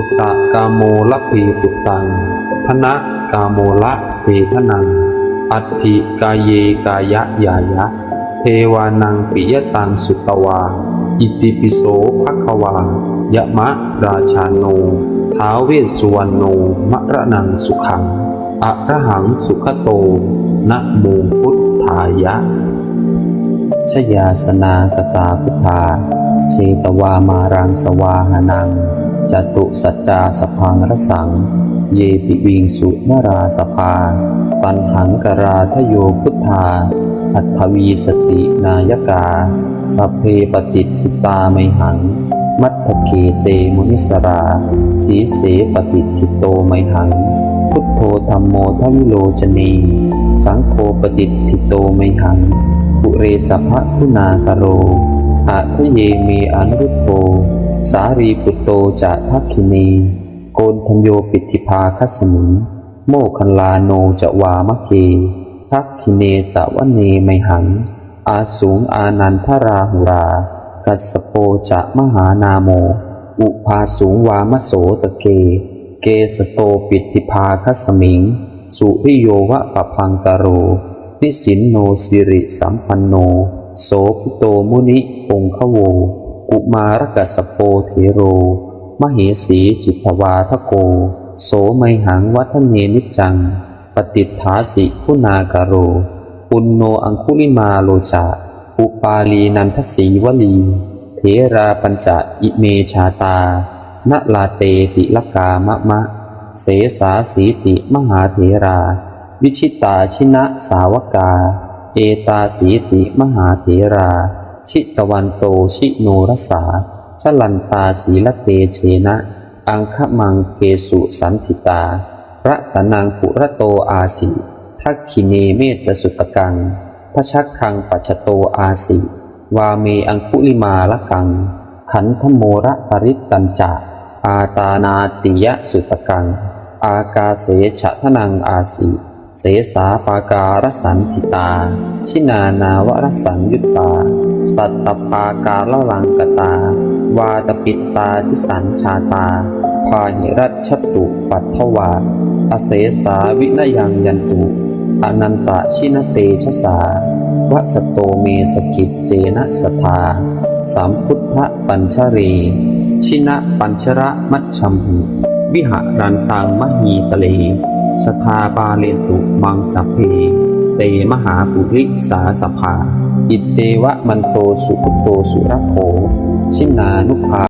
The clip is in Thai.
ปุตตะกาโมละเพปุตตังธนะกาโมละเพทนัง อัตถิกายเยกายะยายะ เทวานังปิยตังสุตวา อิติปิโสภควายะมะราชาโน ท้าวเวสสุวรรณโนมะระนังสุขังอะระหังสุขโต นะโมพุทธายะ ชยาสนากตาพุทธาเชตวามารังสวาหานัง จตุสัจจาสพังรสัง เยปิวิงสุนราสภาปันหังกราทโยพุทธา อัตถวีสตินายกาสัพเพปฏิทิตาไมหัง มัตถเกเตมุนิสรา สีเสปฏิทิโตไมหัง พุทโธธรรมโมทวิโลจนี สังโฆปฏิทิโตไมหังปุเรสภะคุณากโรอาทะเยเมอนุรุโต สารีปุตโตจะทักขินี โกนทัญโยปิติภาคัสมิงโมคคัลลาโนจะวามะเกทักขิเนสาวเนไมหัง อาสูงอานันทราหุรา กัสโปจะมหานาโม อุภาสูงวามโสตะเก เกสโตปิติภาคัสมิง สุริโยวะปะพังกโร นิสินโนสิริสัมปันโน โสภิโตมุนิองคโว กุมารกัสโปเทโร มเหสีจิตวาทโก โสไมหังวัฒเนนิจัง ปฏิฐาสิคุณากโร ปุณโนอังคุลิมาโลจาอุปาลีนันทสีวลีเถราปัญจอิเมชาตานลาเตติลกามะมะ เสสาสีติมหาเถรา วิชิตาชินะสาวกา เอตาสีติมหาเถรา ชิตวันโตชิโนรสาชลันตาสีละเตเชนะ อังคมังเกสุสันติตา พระตนังปุระโตอาสิทักขิเนเมตสุตกังพระชักคังปัจโตอาสิ วาเมอังคุลิมาละกัง ขันธโมระปริตตัญจะอาตานาติยะสุตกัง อากาเสฉะทนังอาสิ เสสาปาการสันติตา ชินานาวรสังยุตตา สัตตปาการละลังกตา วาตปิตตาทิสันชาตา พาหิรัชตุปัทถวาอเสสาวินยังยันตุอนันตชินเตชะสาวสโตเมสกิจเจนะสทาสามพุทธปัญชรีชินะปัญชระมัชชัมหิวิหารันตังมหีตะเล สทาบาเลนตุมังสัพเพเตมหาปุริสาสภา อิจเจวะมันโตสุขโตสุรโขชินานุภา